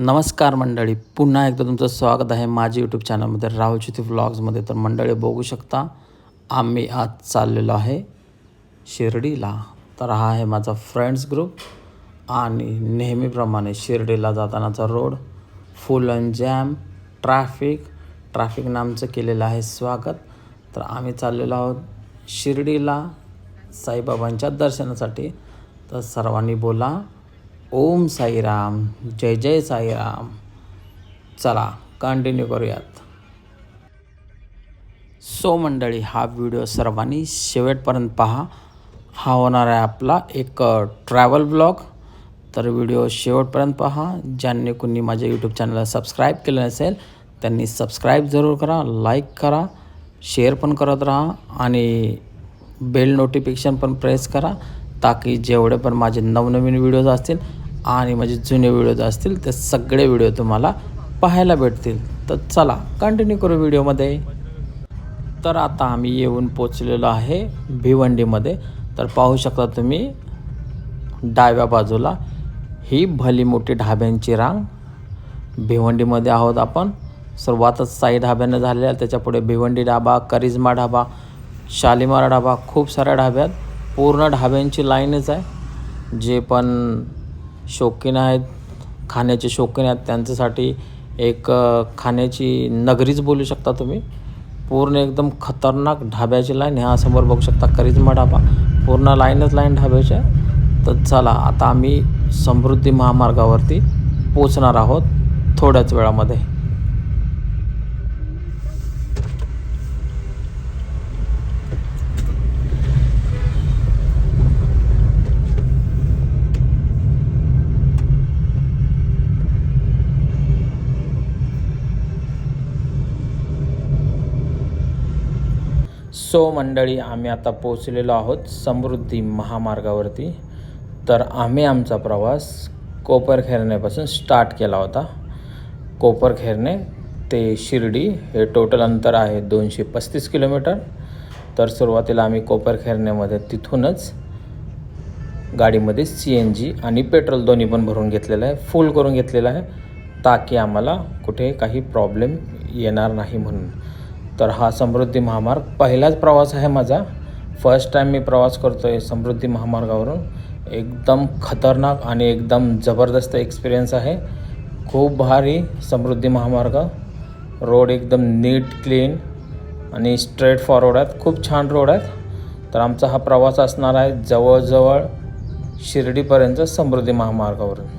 नमस्कार मंडळी. पुन्हा एकदा तुमचं स्वागत आहे माझ्या यूट्यूब चॅनलमध्ये राहुल चिथी व्लॉग्समध्ये तर मंडळी बघू शकता आम्ही आज चाललेलो आहे शिर्डीला. तर हा आहे माझा फ्रेंड्स ग्रुप आणि नेहमीप्रमाणे शिर्डीला जातानाचा road full and jam traffic traffic नामचं केलेलं आहे स्वागत. तर आम्ही चाललेलो आहोत शिर्डीला साईबाबांच्या दर्शनासाठी. तर सर्वांनी बोला. ओम साईराम जय जय साईराम. चला कंटिन्यू करूयात. सो मंडळी हा व्हिडिओ सर्वांनी शेवटपर्यंत पहा. हा होणार आहे आपला एक ट्रॅव्हल ब्लॉग तर व्हिडिओ शेवटपर्यंत पहा. ज्यांनी कुणी माझ्या यूट्यूब चॅनलला सबस्क्राईब केलं नसेल त्यांनी सबस्क्राईब जरूर करा लाईक करा शेअर पण करत राहा आणि बेल नोटिफिकेशन पण प्रेस करा ताकी जेवढे पण माझे नवनवीन व्हिडिओज असतील आणि माझे जुने व्हिडिओज असतील ते सगळे व्हिडिओ तुम्हाला पाहायला भेटतील. तर चला कंटिन्यू करू व्हिडिओमध्ये तर आता आम्ही येऊन पोचलेलो आहे भिवंडीमध्ये. तर पाहू शकता तुम्ही डाव्या बाजूला ही भली मोठी ढाब्यांची रांग. भिवंडीमध्ये आहोत आपण. सुरुवातच साई ढाब्यानं झालेल्या त्याच्यापुढे भिवंडी ढाबा करिज्मा ढाबा शालिमार ढाबा खूप साऱ्या ढाब्यात. पूर्ण ढाब्यांची लाईनच आहे. जे पण शौकीन आहेत खाण्याचे शौकीन आहेत. त्यांच्यासाठी एक खाण्याची नगरीच बोलू शकता तुम्ही. पूर्ण एकदम खतरनाक ढाब्याची लाईन ह्या समोर बघू शकता करिश्मा ढाबा. पूर्ण लाईनच लाईन ढाब्याची आहे. तर चला आता आम्ही समृद्धी महामार्गावरती पोचणार आहोत थोड्याच वेळामध्ये. सो मंडळी आम्ही आता पोचलेलो आहोत समृद्धी महामार्गावरती. तर आम्ही आमचा प्रवास कोपरखेरणेपासून स्टार्ट केला होता. कोपरखेरणे ते शिर्डी हे टोटल अंतर आहे दोनशे पस्तीस किलोमीटर. तर सुरुवातीला आम्ही कोपरखेरणेमध्ये तिथूनच गाडीमध्ये सी एन जी आणि पेट्रोल दोन्ही पण भरून घेतलेलं आहे फुल करून घेतलेलं आहे ताकी आम्हाला कुठे काही प्रॉब्लेम येणार नाही म्हणून. तर हा समृद्धी महामार्ग पहिलाच प्रवास आहे माझा. फर्स्ट टाईम मी प्रवास करतो आहे समृद्धी महामार्गावरून. एकदम खतरनाक आणि एकदम जबरदस्त एक्सपिरियन्स आहे. खूप भारी समृद्धी महामार्ग. रोड एकदम नीट क्लीन आणि स्ट्रेट फॉरवर्ड आहेत. खूप छान रोड आहेत. तर आमचा हा प्रवास असणार आहे जवळजवळ शिर्डीपर्यंत समृद्धी महामार्गावरून.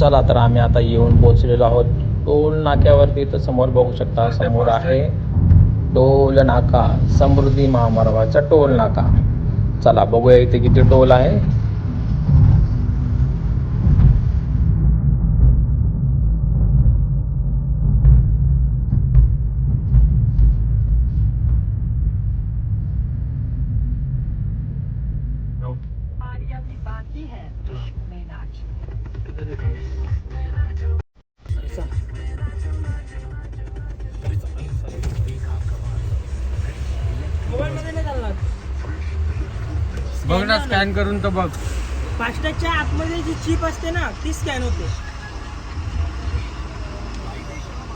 चला तर आम्ही आता येऊन पोचलेलो आहोत. टोल नाक्यावरती तर समोर बघू शकता समोर आहे टोल नाका समृद्धी महामार्गाचा टोल नाका. चला बघूया इथे किती टोल आहे. स्कॅन करून तर बघ. फास्टॅगच्या आतमध्ये जी चिप असते ना ती स्कॅन होते.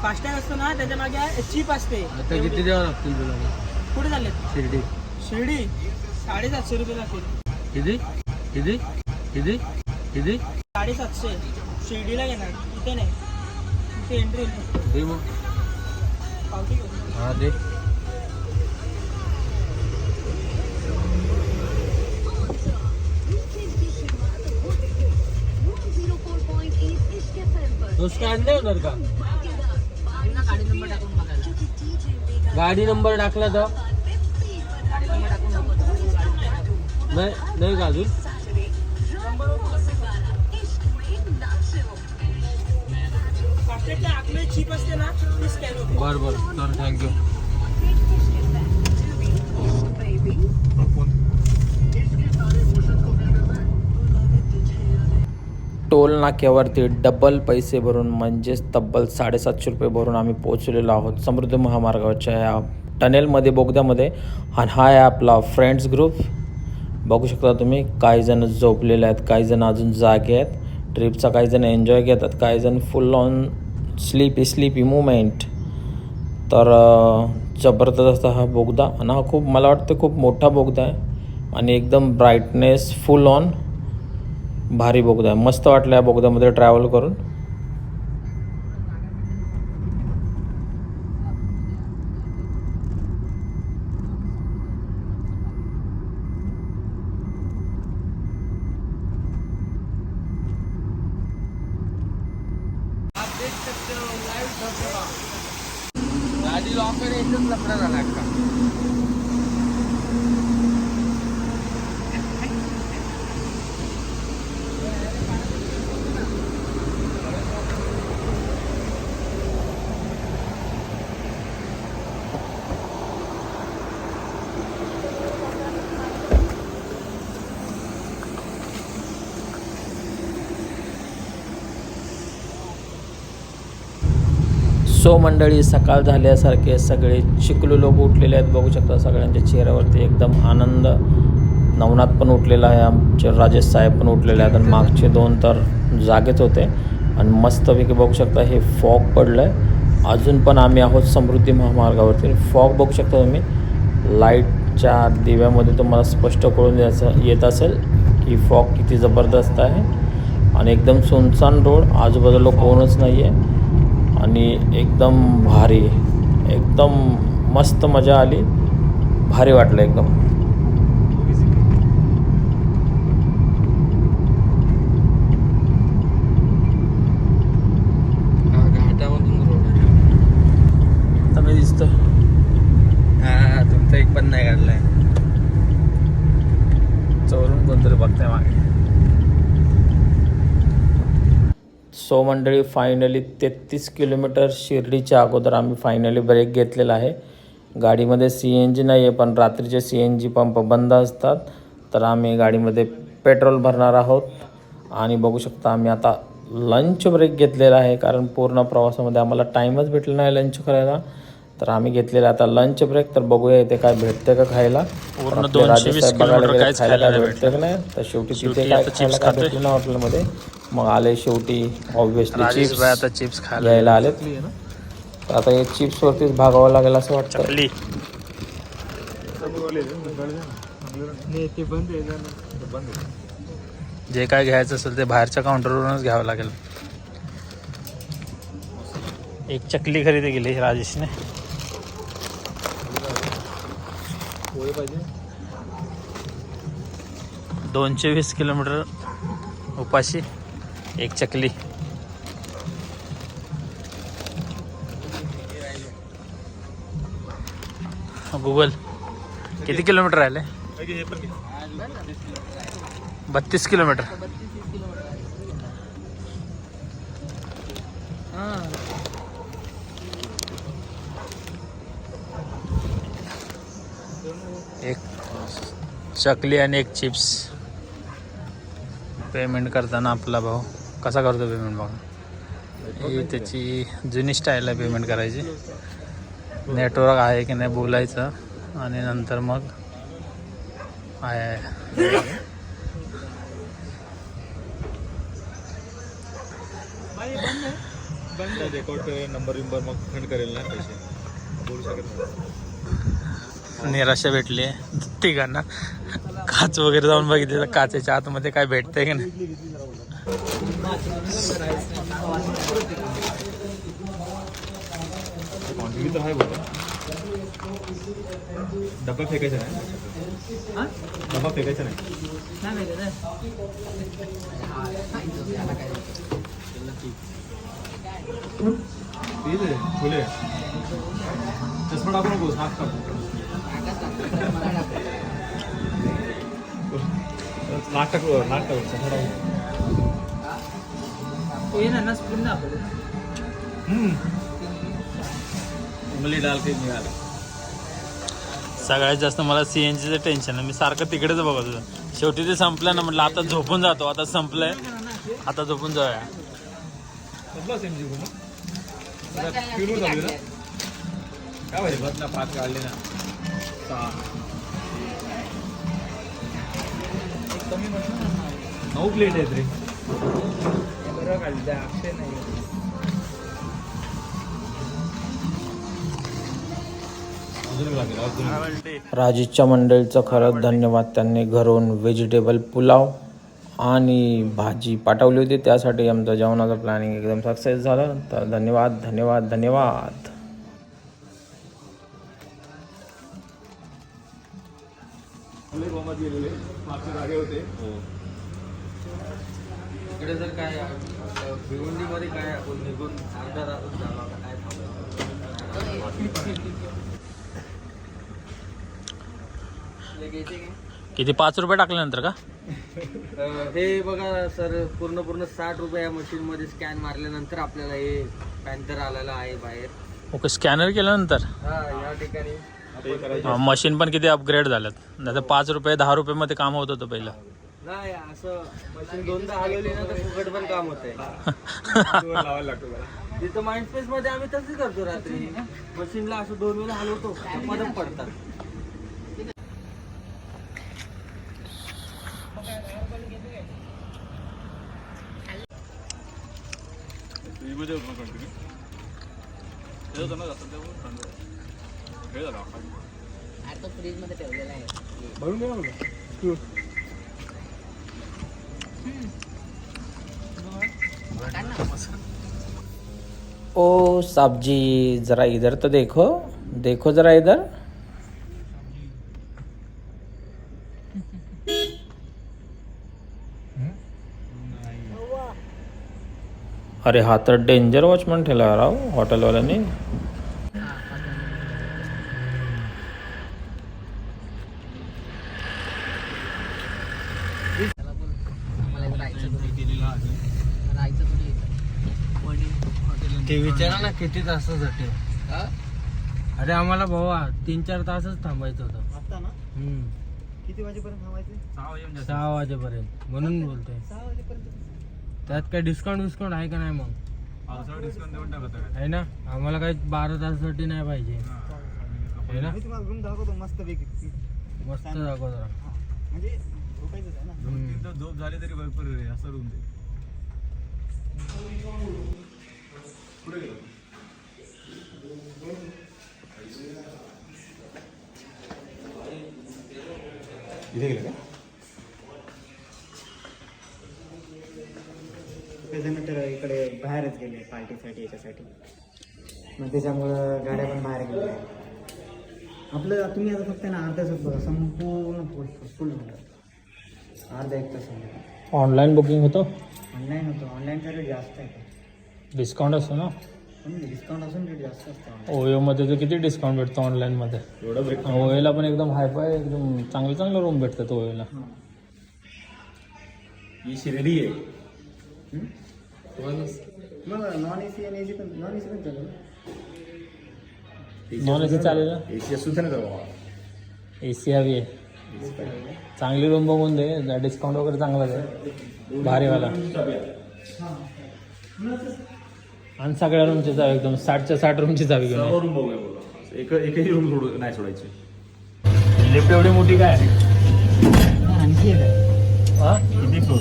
फास्टॅग असतो ना त्याच्यामागे चिप असते. आता किती द्यावं लागतील तुला? कुठे चालले? शिर्डी. शिर्डी? साडेसातशे रुपये लागतील किती? किती? किती? किती? साडेसातशे. शिर्डीला घेणार इथे नाही. इथे एंट्री दे मग. पावती घेऊ हा दे. तो स्कॅन नाही होणार का। गाडी नंबर टाकला तर नाही नाही का अजून फास्टॅगच्या आतमध्ये चिप असते ना ती स्कॅन होते बरं बरं तर थँक्यू टोल नाक्यावरती डबल पैसे भरून म्हणजेच तब्बल साडेसातशे रुपये भरून आम्ही पोहोचलेलो आहोत समृद्ध महामार्गावरच्या या टनेलमध्ये बोगद्यामध्ये. आणि हा आहे आपला फ्रेंड्स ग्रुप बघू शकता तुम्ही काही जण झोपलेले आहेत काही जण अजून जागे आहेत. ट्रिपचा काही जण एन्जॉय घेतात काही जण full on sleepy sleepy movement तर जबरदस्त हा बोगदा. आणि हा खूप मला वाटतं खूप मोठा बोगदा आहे. आणि एकदम ब्राईटनेस फुल ऑन भारी बोगदा. आहे मस्त वाटलं या बोगद्यामध्ये ट्रॅव्हल करून. गाडी लॉकर एकदम लफडा झाला का सो मंडळी सकाळ झाल्यासारखे सगळे चिकलू लोक उठलेले आहेत. बघू शकता सगळ्यांच्या चेहऱ्यावरती एकदम आनंद. नवनाथ पण उठलेला आहे आमचे राजेश साहेब पण उठलेले आहेत आणि मागचे दोन तर जागेच होते. आणि मस्तपैकी बघू शकता हे फॉग पडलं आहे अजून पण आम्ही आहोत समृद्धी महामार्गावरती. फॉग बघू शकता तुम्ही. लाईटच्या दिव्यामध्ये तुम्हाला स्पष्ट कळून द्यायचं येत असेल की फॉग किती जबरदस्त आहे. आणि एकदम सुनसान रोड. आजूबाजूला कोणच नाही आहे आणि एकदम भारी एकदम मस्त मजा आली. भारी वाटलं एकदम हा घाटामधून रोड आता मी दिसतोय हा तुमचा एक पण नाही काढलाय चोरून कोणतरी बघताय मागे सो मंडळी फायनली तेहतीस किलोमीटर शिर्डीच्या अगोदर आम्ही फायनली ब्रेक घेतलेला आहे. गाडीमध्ये सी एन जी नाही आहे पण रात्रीचे सी एन जी पंप बंद असतात. तर आम्ही गाडीमध्ये पेट्रोल भरणार आहोत. आणि बघू शकता आम्ही आता लंच ब्रेक घेतलेला आहे कारण पूर्ण प्रवासामध्ये आम्हाला टाईमच भेटला नाही लंच करायला. तर आम्ही घेतलेला आता लंच ब्रेक तर बघूया इथे काय भेटते का खायला. पूर्ण आपले 220 राजेश साहेब बघायला किलोमीटर गेले, काहीच खायला खायला काय नाही भेटतं का नाही? तर शेवटी तिथे काय आता खायला chips काय खातोय. भेटलं ना हॉटेलमध्ये? मग आले शेवटी ऑब्विसली राजेश चिप्स भाई आता चिप्स खायला तर आता हे चिप्स वरतीच भागावं लागेल असं वाटतं. चकली. जे काय घ्यायचं असेल ते बाहेरच्या काउंटरवरूनच घ्यावं लागेल. एक चकली खरेदी केली राजेशने. दोनशे वीस किलोमीटर उपाशी एक चकली. गुगल किती किलोमीटर राहिले? बत्तीस किलोमीटर. एक चकली आणि एक चिप्स. पेमेंट करताना आपला भाऊ. कसा करतो पेमेंट बघा. ही त्याची जुनी स्टाईल आहे पेमेंट करायची. नेटवर्क आहे की नाही बोलायचं. आणि नंतर मग आहे. नंबर बिंबर मग सेंड करेल ना पैसे. बोलू शकत नाही. निराशा भेटली आहे तिघांना. काच वगैरे जाऊन बघितली तर काचेच्या आतमध्ये काय भेटतंय की नाही? डब्बा फेकायचा नाही? डब्बा फेकायचा नाही? फुले चष्मा टाकू नकोस नाक टाकू नाक टाकू नाक टाकू चष्मा टाकू हम्म. उंगली डाल के निघाला सगळ्यात जास्त मला सी एन जीचं टेन्शन आहे मी सारखं तिकडेच बघत होतो शेवटी ते संपलं ना म्हटलं आता झोपून जातो आता संपलंय आता झोपून जाऊया फिरून काय ना पाच काढले ना सहा नऊ प्लेट आहेत रे. बरं काढलं अक्षय नाही राजेशच्या मंडळीचं खरंच धन्यवाद. त्यांनी घरून व्हेजिटेबल पुलाव आणि भाजी पाठवली होती. त्यासाठी आमचं जेवणाचं प्लॅनिंग एकदम सक्सेस झालं. तर धन्यवाद धन्यवाद धन्यवाद. इकडे जर काय भिवंडीमध्ये काय आपण निघून अर्धा तासच झाला होता काय थांबलं किती पाच रुपये टाकल्यानंतर का? हे बघा सर पूर्ण पूर्ण साठ रुपये या मशीनमध्ये स्कॅन मारल्यानंतर आपल्याला हे पॅन्थर आलेला आहे बाहेर. ओके स्कॅनर केल्यानंतर? हा या ठिकाणी. मशीन पण किती अपग्रेड झाल्यात. नाही तर पाच रुपये दहा रुपये मध्ये काम होत होतं पहिलं. नाही असं मशीन दोनदा हलवली ना तर फुकट पण काम होत आहे लावायला लागतो मला तिथं माइंड स्पेस मध्ये आम्ही तसंच करतो रात्री. मशीनला असं दोन वेळा हलवतो मदत पडतात. कंटिन्यू. ते होतं आता फ्रीजमध्ये ठेवलेला आहे भरून घे ना ओ साहब जी ज़रा इधर तो देखो. देखो ज़रा इधर. अरे हा तर डेंजर वॉचमन ठेला राव हॉटेलवाल्याने त्याला पण आम्हाला इथं राहायचं थोडी राहायचं थोडी इथं. ते विचारा ना किती तासासाठी हा? अरे आम्हाला भावा तीन चार तासच थांबायचं होतं. आता ना? हम्म. किती वाजेपर्यंत थांबायचे? सहा वाजे सहा वाजेपर्यंत म्हणून बोलतोय. सहा वाजेपर्यंत त्यात काय डिस्काउंट विस्काउंट आहे का नाही मग? आहे. ना? आम्हाला काही बारा तासासाठी नाही पाहिजे. आहे ना? मी तुम्हाला रूम दाखवतो मस्त पैकी. मस्त दाखव जरा. म्हणजे झोपायचंच आहे ना? झोप झाली तरी भरपूर असं रूम दे पुढे गेलो इथे गेलं का इकडे बाहेरच गेले पार्टीसाठी याच्यासाठी मग त्याच्यामुळं गाड्या पण बाहेर गेल्या आपलं तुम्ही आता फक्त ना अर्ध्याच बघा संपूर्ण फुल फुल अर्धा एक तास ऑनलाईन बुकिंग होतं ऑनलाईन होतं ऑनलाईनचा रेट जास्त आहे डिस्काउंट असतो ना? पण डिस्काउंट असून रेट जास्त असतं ओयोमध्ये तर किती डिस्काउंट भेटतो ऑनलाईनमध्ये एवढं ओयोला पण एकदम हायफाय एकदम चांगले चांगले रूम भेटतात ओयोला. ही. शिर्डी आहे. नॉन ए सी आणि ए सी पण नॉन ए सी पण चालेल. नॉन ए सी चालेल ना? एसी ए सी हवी आहे. चांगली रूम बघून दे डिस्काउंट वगैरे चांगला दे. भारीवाला. आणि सगळ्या रूमची चावी एकदम. साठच्या साठ रूमची चावी घेऊन ये. रूम बघूया बोला. एक एकही रूम सोडू नाही सोडायची. लिफ्ट एवढी मोठी काय? आणखी एक आहे हा? किती फ्लोर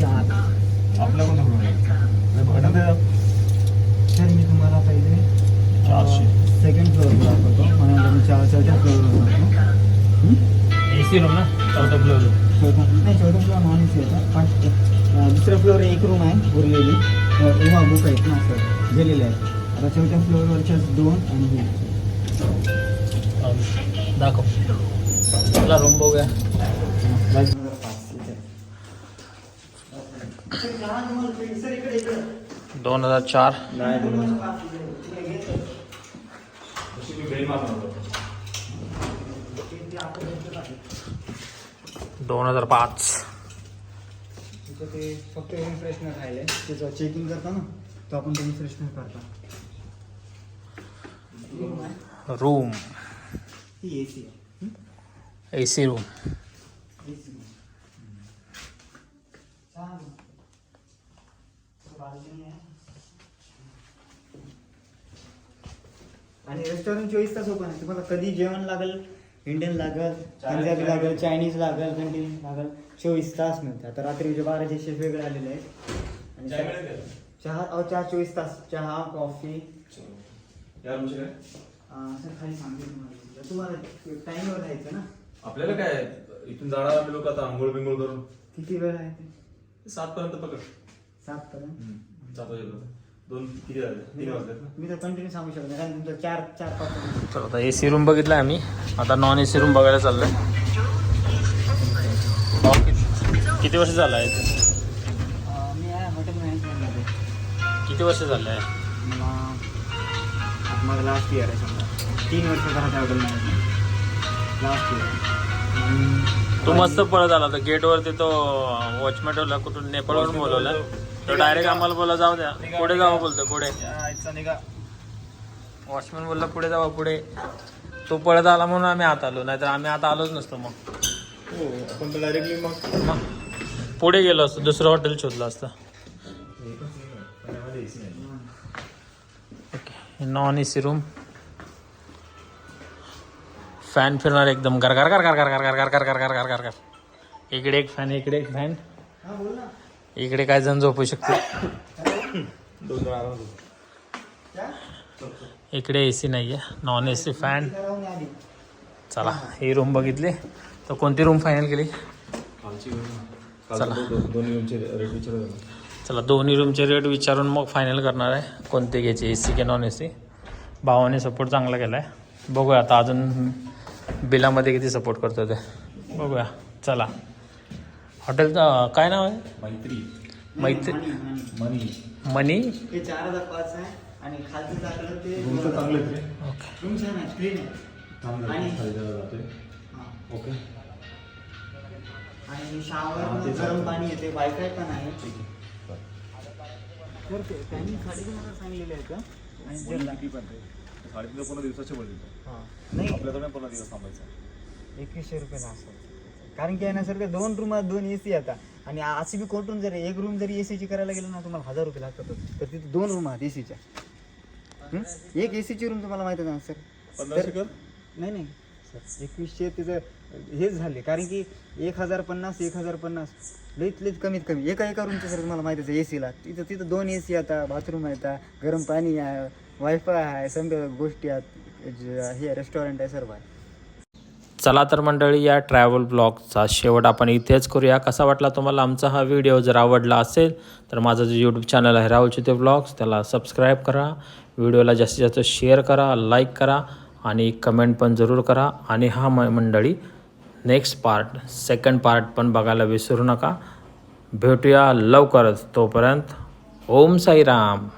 सात. आपला कोणता फ्लोर आहे भाडं द्या तर मी तुम्हाला पहिले चारशे. सेकंड फ्लोअर दाखवतो. मला मी चार चौथ्या फ्लोअरवर ए सी रूम ना? चौथा फ्लोअर चौथा नाही चौथा फ्लोअर नॉन ए सी होता फर्स्ट दुसऱ्या फ्लोअर एक रूम आहे उरलेली. उभा बुक आहेत ना सर गेलेले आहेत. आता शेवटच्या फ्लोअरवरच्याच दोन आणि हे. दाखव. चला रूम बघूया. दोन हजार चार. दोन हजार पाच. तिथं ते फक्त रूम फ्रेशनर राहिले. त्याचं चेकिंग करता ना तो आपण रूम फ्रेशनर करता रूम ही ए सी आहे. ए सी रूम आणि रेस्टॉरंट चोवीस तास ओपन आहे. तुम्हाला कधी जेवण लागेल इंडियन लागेल पंजाबी लागेल चायनीज लागेल कंटिन्यू लागेल. चोवीस तास मिळते आता रात्रीचे बाराचे शेफ वेगळे आलेले आहेत. आणि चहा अहो चहा चोवीस तास. चहा कॉफी असं खाली सांगेल तुम्हाला तुम्हाला टाईमवर राहायचं ना? आपल्याला काय? इथून जाणार आम्ही लोक आता आंघोळ बिंघोळ करून. किती वेळ आहे ते? सात पर्यंत पकड. सात पर्यंत? सात वाजेपर्यंत. दोन किती वाजले तीन वाजलेत ना? मी तर कंटिन्यू सांगू शकत नाही कारण तुमचं चार चार पाच वाजले. तर आता ए सी रूम बघितला आम्ही. आता नॉन ए सी रूम बघायला चाललोय. भाऊ, किती- किती वर्ष झालं आहे? इथे? अं, मी आहे हॉटेल मॅनेजमेंटमध्ये किती वर्ष झालं आहे? मला आता माझं लास्ट इयर आहे समजा. तीन वर्ष करायचं हॉटेल मॅनेजमेंट लास्ट इयर तू मस्त पळत आला तर गेटवरती तो वॉचमॅन ठेवला कुठून नेपाळवरून बोलवला. तो डायरेक्ट आम्हाला बोला जाऊ द्या पुढे जावा बोलतो पुढे वॉचमॅन बोलला पुढे जावा पुढे तो पळत आला म्हणून आम्ही आत आलो नाहीतर आम्ही आता आलोच नसतो मग हो आपण तर डायरेक्टली मग मग पुढे गेलो असतो दुसरं हॉटेल शोधलं असतं okay non A C room fan फिरणार एकदम गर गर गर गर गर गर गर गर गर गर गर गर गर इकडे एक फॅन इकडे एक फॅन इकडे काय जण झोपू शकते इकडे ए सी नाही आहे नॉन ए सी फॅन चला ही रूम बघितली. तर कोणती रूम फायनल केली? चला. चला दोन्ही रूमचे रेट विचारून मग फायनल करणार आहे. कोणते घ्यायचे ए सी की नॉन ए सी भावाने सपोर्ट चांगला केला आहे बघूया आता अजून बिलामध्ये किती सपोर्ट करतो ते. बघूया. चला. हॉटेलचं काय नाव आहे? मैत्री. मैत्री. मनी मनी. हे चार हजार पाच आहे आणि खालचं ते चांगलं आहे ते. ओके. रूम छान आहे स्क्रीन आहे. चांगलं आणि- आहे जातोय हा. ओके. आणि शावर हा, ते गरम चालतं. पाणी येते वायफाय पण आहे. तर ते- त्यांनी साडेतीन हजार सांगलेले आहेत का आणि जर ला- साडेतीन पूर्ण दिवसाचे बोलले. हा. नाही. आपल्याकडे पूर्ण दिवस थांबायचा एकवीसशे रुपये असं कारण की आहे ना सर दोन रूमात दोन ए सी आता आणि अशी बी कोर्टून जर एक रूम जरी एसीची करायला गेलं ना तुम्हाला हजार रुपये लागतात. तर तिथे दोन रूम आहेत एसीच्या एक एसीची रूम तुम्हाला माहिती आहे ना सर? पंधराशे कर. नाही नाही. सर एकवीसशे तिथं हेच झाले. कारण की एक हजार पन्नास एक हजार पन्नास. लईत लईत कमीत कमी. एका एका रूमचं सर तुम्हाला माहितीच आहे एसीला तिथं तिथं दोन ए सी आता बाथरूम आहेत गरम पाणी आहे वायफाय आहे समजा गोष्टी आहेत. ज- हे रेस्टॉरंट आहे सर्व आहे. चला तर मंडळी या ट्रॅव्हल ब्लॉगचा शेवट आपण इथेच करूया. कसा वाटला तुम्हाला आमचा हा व्हिडिओ जर आवडला असेल तर माझं जे यूट्यूब चॅनल आहे राहुल चिते ब्लॉग्स त्याला सबस्क्राईब करा. व्हिडिओला जास्तीत जास्त शेअर करा लाईक करा आणि कमेंट पण जरूर करा. आणि हा म मंडळी नेक्स्ट पार्ट सेकंड पार्ट पण बघायला विसरू नका. भेटूया लवकरच. तोपर्यंत ओम साईराम.